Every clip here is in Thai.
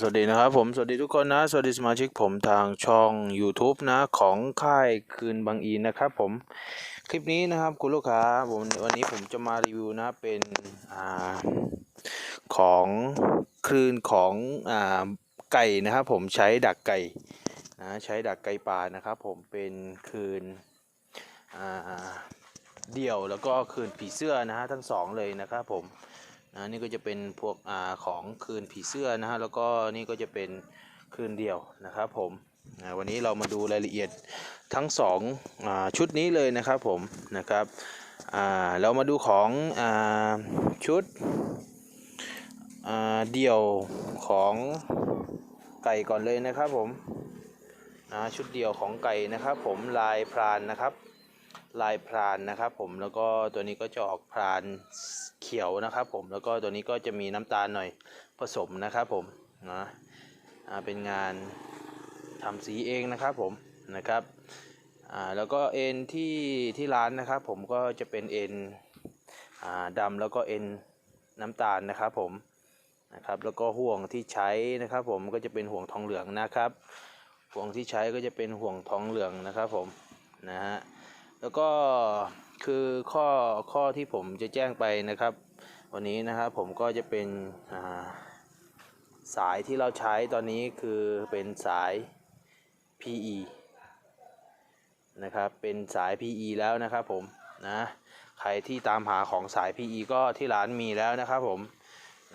สวัสดีนะครับผมสวัสดีทุกคนนะ สวัสดีสมาชิกผมทางช่อง YouTube นะ ของค่ายคืนบางอีนนะครับผมคลิปนี้นะครับคุณลูกค้าผมวันนี้ผมจะมารีวิวนะเป็นอของคืนของอไก่นะครับผมใช้ดักไก่นะใช้ดักไก่ป่านะครับผมเป็นคืนอ่าเดี่ยวแล้วก็คืนผีเสื้อนะฮะทั้งสองเลยนะครับผม นะนี่ก็จะเป็นพวกอาของคืนผีเสื้อนะฮะแล้วก็นี่ก็จะเป็นคืนเดียวนะครับผมวันนี้เรามาดูรายละเอียดทั้งสองชุดนี้เลยนะครับผมนะครับเรามาดูของอชุดเดี่ยวของไก่ก่อนเลยนะครับผมชุดเดี่ยวของไก่นะครับผมลายพรานนะครับ ลายพรานนะครับผมแล้วก็ตัวนี้ก็จะออกพรานเขียวนะครับผมแล้วก็ตัวนี้ก็จะมีน้ำตาลหน่อยผสมนะครับผมนะเป็นงานทำสีเองนะครับผมนะครับแล้วก็เอ็นที่ที่ร้านนะครับผมก็จะเป็นเอ็นอ่าดำแล้วก็เอ็นน้ำตาลนะครับผมนะครับแล้วก็ห่วงที่ใช้นะครับผมก็จะเป็นห่วงทองเหลืองนะครับ ห่วงที่ใช้ก็จะเป็นห่วงทองเหลืองนะครับผมนะฮะ แล้วก็คือข้อข้อที่ผมจะแจ้งไปนะครับ วันนี้นะครับผมก็จะเป็นาสายที่เราใช้ตอนนี้คือเป็นสาย PE นะครับเป็นสาย PE แล้วนะครับผมนะใครที่ตามหาของสาย PE ก็ที่ร้านมีแล้วนะครับผม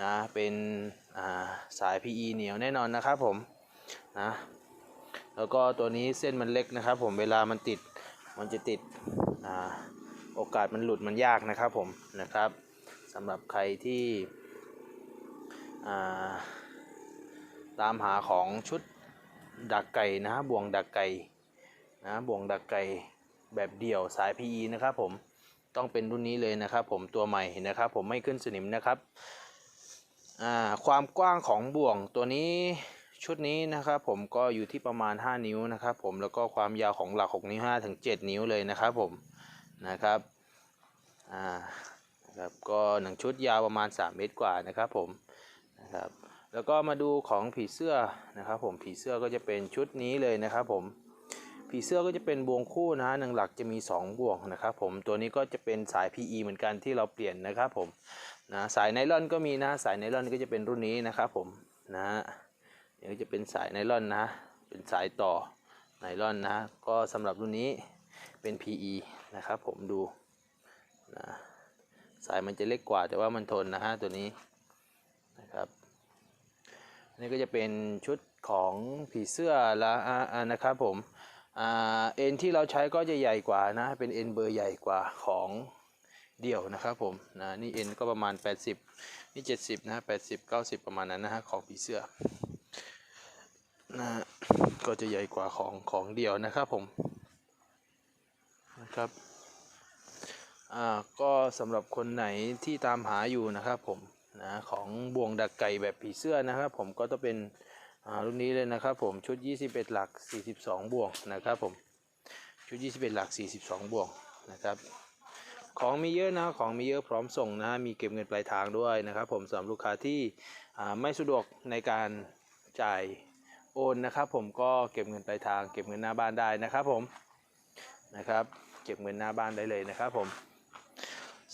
นะเป็นาสาย PE เหนียวแน่นอนนะครับผมนะแล้วก็ตัวนี้เส้นมันเล็กนะครับผมเวลามันติด มันจะติดอโอกาสมันหลุดมันยากนะครับผมนะครับสำหรับใครที่ตามหาของชุดดักไก่นะฮะบ่วงดักไก่นะบ่วงดักไก่แบบเดี่ยวสาย PE นะครับผมต้องเป็นรุ่นนี้เลยนะครับผมตัวใหม่นะครับผมไม่ขึ้นสนิมนะครับความกว้างของบ่วงตัวนี้ ชุดนี้นะครับผมก็อยู่ที่ประมาณ 5 นิ้วนะครับผมแล้วก็ความยาวของหลัก6นิ้ว5ถึง7นิ้วเลยนะครับผมนะครับอ่านะครับก็หนังชุดยาวประมาณ 3 เมตรกว่านะครับผมนะครับแล้วก็มาดูของผีเสื้อนะครับผมผีเสื้อก็จะเป็นชุดนี้เลยนะครับผมผีเสื้อก็จะเป็นบวงคู่นะฮะหนึ่งหลักจะมี 2บ่วงนะครับผมตัวนี้ก็จะเป็นสาย PE เหมือนกันที่เราเปลี่ยนนะครับผมนะสายไนลอนก็มีนะสายไนลอนก็จะเป็นรุ่นนี้นะครับผมนะฮะ เดี๋ยวจะเป็นสายไนลอนนะ เป็นสายต่อไนลอนนะ ก็สำหรับรุ่นนี้เป็น PE นะครับ ผมดูนะสายมันจะเล็กกว่าแต่ว่ามันทนนะฮะตัวนี้นะครับอันนี่ก็จะเป็นชุดของผีเสื้อละอาอานะครับผมอาเอ็นที่เราใช้ก็จะใหญ่กว่านะ เป็นเอ็นเบอร์ใหญ่กว่าของเดี่ยวนะครับผมนะนี่เอ็นก็ประมาณ 80 นี่ 70นะ80 90 ประมาณนั้นนะฮะของผีเสื้อ นะฮะก็จะใหญ่กว่าของของเดียวนะครับผมนะครับอ่าก็สำหรับคนไหนที่ตามหาอยู่นะครับผมนะของบ่วงดักไก่แบบผีเสื้อนะครับผมก็ต้องเป็นอ่ารุ่นนี้เลยนะครับผมชุด 21 หลัก 42 บ่วงนะครับผมชุด 21 หลัก 42 บ่วงนะครับของมีเยอะนะของมีเยอะพร้อมส่งนะมีเก็บเงินปลายทางด้วยนะครับผมสำหรับลูกค้าที่อ่าไม่สะดวกในการจ่าย โอนนะครับ ผมก็เก็บเงินปลายทาง เก็บเงินหน้าบ้านได้นะครับ ผมนะครับ เก็บเงินหน้าบ้านได้เลยนะครับ ผม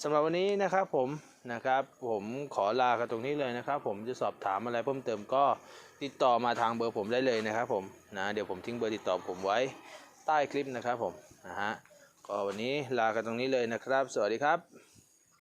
สำหรับวันนี้นะครับผมนะครับ ผมขอลากันตรงนี้เลยนะครับ ผมจะสอบถามอะไรเพิ่มเติมก็ติดต่อมาทางเบอร์ผมได้เลยนะครับ ผมนะเดี๋ยวผมทิ้งเบอร์ติดต่อผมไว้ใต้คลิปนะครับ ผมนะฮะก็วันนี้ลากันตรงนี้เลยนะครับ สวัสดีครับ